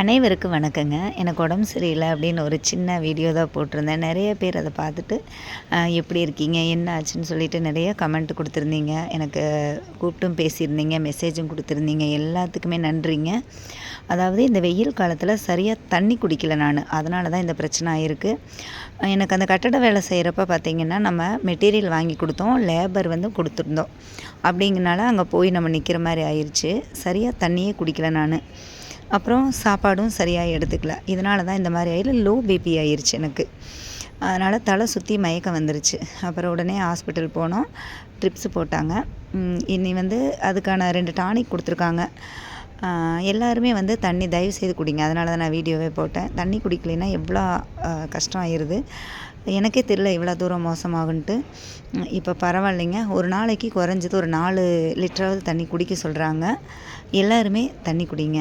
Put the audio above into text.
அனைவருக்கும் வணக்கங்க. எனக்கு உடம்பு சரியில்லை அப்படின்னு ஒரு சின்ன வீடியோ தான் போட்டிருந்தேன். நிறைய பேர் அதை பார்த்துட்டு எப்படி இருக்கீங்க? என்ன ஆச்சுன்னு சொல்லிட்டு நிறைய கமெண்ட் கொடுத்துருந்தீங்க. எனக்கு கூப்பிட்டும் பேசியிருந்தீங்க மெசேஜும் கொடுத்துருந்தீங்க. எல்லாத்துக்குமே நன்றிங்க. அதாவது இந்த வெயில் காலத்தில் சரியாக தண்ணி குடிக்கல நான். அதனால தான் இந்த பிரச்சனை ஆயிருக்கு. எனக்கு அந்த கட்டட வேலை செய்கிறப்ப பார்த்தீங்கன்னா நம்ம மெட்டீரியல் வாங்கி கொடுத்தோம். லேபர் வந்து கொடுத்துருந்தோம். அப்படிங்கனால அங்கே போய் நம்ம நிற்கிற மாதிரி ஆயிடுச்சு சரியாக தண்ணியே குடிக்கல நான். அப்புறம் சாப்பாடும் சரியாக எடுத்துக்கல. இதனால தான் இந்த மாதிரி ஆயில் லோ பிபி ஆயிடுச்சு எனக்கு. அதனால் தலை சுற்றி மயக்கம் வந்துருச்சு. அப்புறம் உடனே ஹாஸ்பிட்டல் போனோம். ட்ரிப்ஸ் போட்டாங்க. இனி வந்து அதுக்கான ரெண்டு டானிக் கொடுத்துருக்காங்க. எல்லாருமே வந்து தண்ணி தயவு செய்து குடிங்க. அதனால தான் நான் வீடியோவே போட்டேன். தண்ணி குடிக்கலைன்னா எவ்வளோ கஷ்டம் ஆயிடுது எனக்கே தெரியல இவ்வளோ தூரம் மோசமாகுன்ட்டு. இப்போ பரவாயில்லைங்க. ஒரு நாளைக்கு குறைஞ்சது ஒரு நாலு லிட்டராவது தண்ணி குடிக்க சொல்கிறாங்க எல்லாருமே தண்ணி குடிங்க.